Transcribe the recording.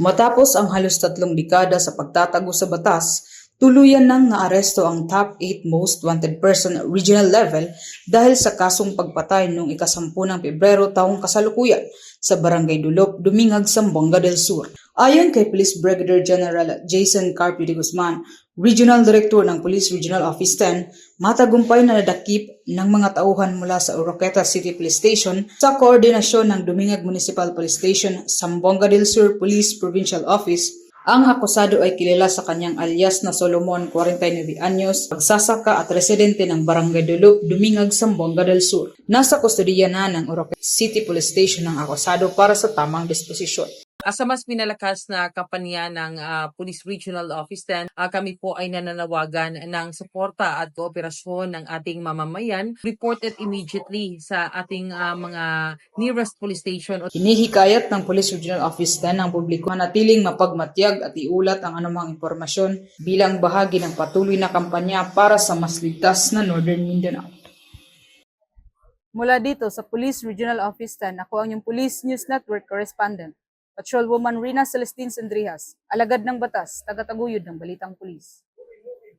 Matapos ang halos tatlong dekada sa pagtatago sa batas, tuluyan nang naaresto ang top 8 most wanted person regional level dahil sa kasong pagpatay noong ikasampu ng Pebrero taong kasalukuyan sa Barangay Dulop, Dumingag, Zamboanga del Sur. Ayon kay Police Brigadier General Jason Carpio de Guzman, Regional Director ng Police Regional Office 10, matagumpay na nadakip ng mga tauhan mula sa Oroqueta City Police Station sa koordinasyon ng Dumingag Municipal Police Station, Zamboanga del Sur Police Provincial Office ang akusado ay kilala sa kanyang alias na Solomon, 49 anyos, pagsasaka at residente ng Barangay Dulup, Dumingag, Zamboanga del Sur. Nasa kustodiya na ng Oroque City Police Station ang akusado para sa tamang disposisyon. Sa mas pinalakas na kampanya ng ah, Police Regional Office 10, ah, kami po ay nananawagan ng suporta at kooperasyon ng ating mamamayan. Report it immediately sa ating ah, mga nearest police station Hinihikayat ng Police Regional Office 10 ang publiko na natiling mapagmatyag at iulat ang anumang impormasyon bilang bahagi ng patuloy na kampanya para sa mas ligtas na Northern Mindanao. Mula dito sa Police Regional Office 10, ako ang yung Police News Network Correspondent, Patrolwoman Rina Celestine Sandrihas, alagad ng batas, tagataguyod ng Balitang Pulis.